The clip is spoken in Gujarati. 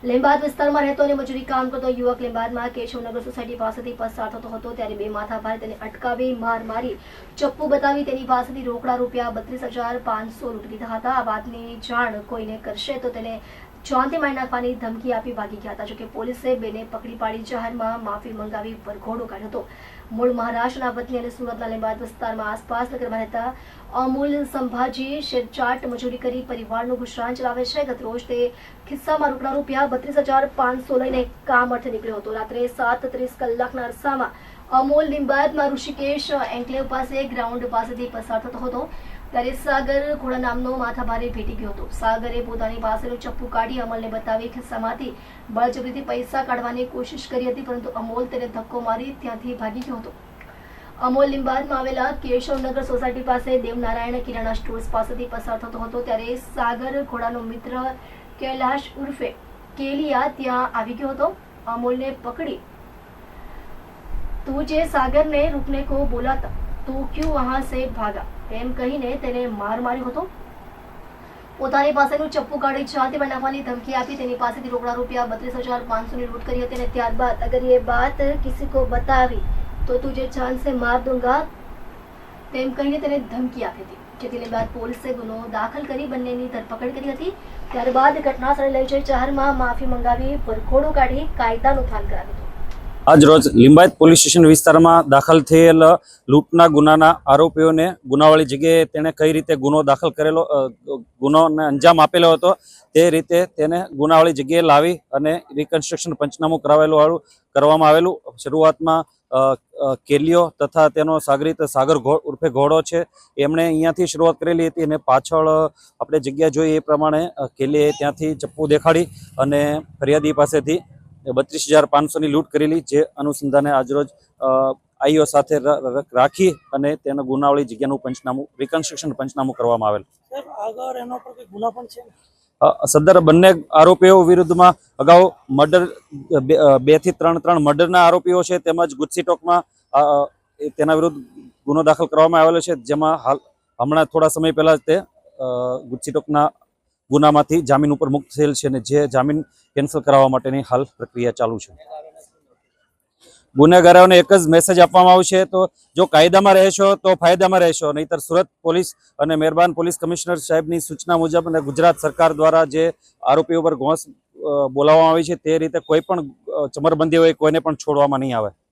લીંબાદ વિસ્તારમાં રહેતો અને મજૂરી કામ કરતો યુવક લીંબાદમાં કેશવનગર સોસાયટી પાસેથી પસાર થતો હતો ત્યારે બે માથાભારે તેને અટકાવી માર મારી ચપ્પુ બતાવી તેની પાસેથી રોકડા રૂપિયા બત્રીસ હજાર પાંચસો લૂંટી લીધા હતા. આ વાતની જાણ કોઈને કરશે તો તેને જાનથી મારી નાખવાની ધમકી આપી ભાગી ગયા હતા. જોકે પોલીસે બેને પકડી પાડી જાહેરમાં માફી મંગાવી પરઘોડો કાઢ્યો હતો. મૂળ મહારાષ્ટ્રના વતની અને સુરતના લીંબાદ વિસ્તારમાં આસપાસ નગરમાં રહેતા અમૂલ સંભાજી શેરચાટ મજૂરી કરી પરિવારનું ગુજરાન ચલાવે છે. ગત રોજ તે ખિસ્સામાં રોકડા રૂપિયા બત્રીસ હજાર પાંચસો લઈને કામ અર્થે નીકળ્યો હતો. રાત્રે સાત ત્રીસ કલાકના અરસામાં અમૂલ લીંબાદમાં ઋષિકેશ એન્કલેવ પાસે ગ્રાઉન્ડ પાસેથી પસાર થતો હતો. ત્યારે સાગર ઘોડા નામનો માથાભારે ભેટી ગયો હતો. સાગરે પોતાની પાસેનું ચપ્પુ કાઢી અમલને બતાવી ખિસ્સામાંથી બળજબરીથી પૈસા કાઢવાની કોશિશ કરી હતી, પરંતુ અમોલ તેને ધક્કો મારી ત્યાંથી ભાગી ગયો હતો. અમોલ લીંબાદમાં આવેલા કેશવનગર સોસાયટી પાસે દેવનારાયણ કિરાણા સ્ટોર્સ પાસેથી પસાર થતો હતો, ત્યારે સાગર ઘોડાનો મિત્ર કૈલાશ ઉર્ફે કેલિયા ત્યાં આવી ગયો હતો. અમોલને પકડી. તું જે સાગરને રૂપને કો બોલાતા તું ક્યુ વહાં સે ભાગા તેમ કહીને તેને માર માર્યો હતો. પોતાની પાસેનું ચપ્પુ કાઢી છાતી બનાવવાની ધમકી આપી તેની પાસેથી રોકડા રૂપિયા બત્રીસ હજાર પાંચસોની લૂંટ કરી હતી અને ત્યારબાદ અગર એ વાત કિસી કો બતાવી, તો તું જે જાન સે માર દુંગા તેમ કહીને તેને ધમકી આપી હતી. જેથી બાદ પોલીસે ગુનો દાખલ કરી બંનેની ધરપકડ કરી હતી. ત્યારબાદ ઘટના સ્થળે લઈ જઈ જાહેરમાં માફી મંગાવી વરખોડો કાઢી કાયદાનું થાન કરાવ્યું. હતું આજ રોજ લિંબાયત પોલીસ સ્ટેશન વિસ્તારમાં દાખલ થયેલ લૂંટના ગુનાના આરોપીઓને ગુનાવાળી જગ્યાએ તેણે કઈ રીતે ગુનો દાખલ કરેલો ગુનોને અંજામ આપેલો હતો તે રીતે તેને ગુનાવાળી જગ્યાએ લાવી અને રિકન્સ્ટ્રક્શન પંચનામું કરાવેલું વાળું કરવામાં આવેલું. શરૂઆતમાં કેલિયો તથા તેનો સાગરીત સાગર ઉર્ફે ઘોડો છે, એમણે અહીંયાથી શરૂઆત કરેલી હતી અને પાછળ આપણે જગ્યા જોઈએ એ પ્રમાણે કેલીએ ત્યાંથી ચપ્પુ દેખાડી અને ફરિયાદી પાસેથી બત્રીસ હજાર પાંચસોની લૂંટ કરેલી જે અનુસંધાને આજરોજ આઈઓ સાથે રાખી અને તેના ગુનાવાળી જગ્યાનું પંચનામું રિકન્સ્ટ્રક્શન પંચનામું કરવામાં આવેલ. સદર બંને આરોપીઓ વિરુદ્ધમાં અગાઉ મર્ડર બેથી ત્રણ ત્રણ મર્ડરના આરોપીઓ છે તેમજ ગુસ્સી ટોકમાં તેના વિરુદ્ધ ગુનો દાખલ કરવામાં આવેલો છે જેમાં હાલ હમણાં થોડા સમય પહેલા જ તે ગુસ્સી ટોકના ગુનામાંથી જામીન ઉપર મુક્ત થયેલ છે અને જે જામીન કેન્સલ કરાવવા માટેની હાલ પ્રક્રિયા ચાલુ છે. ગુનેગારોને એક જ મેસેજ આપવામાં આવશે તો જો કાયદામાં રહેશો તો ફાયદામાં રહેશો, નહીતર સુરત પોલીસ અને મહેરબાન પોલીસ કમિશનર સાહેબની સૂચના મુજબ અને ગુજરાત સરકાર દ્વારા જે આરોપીઓ પર ઘોંસ બોલાવવામાં આવી છે તે રીતે કોઈ પણ ચમરબંધી હોય કોઈને પણ છોડવામાં નહીં આવે.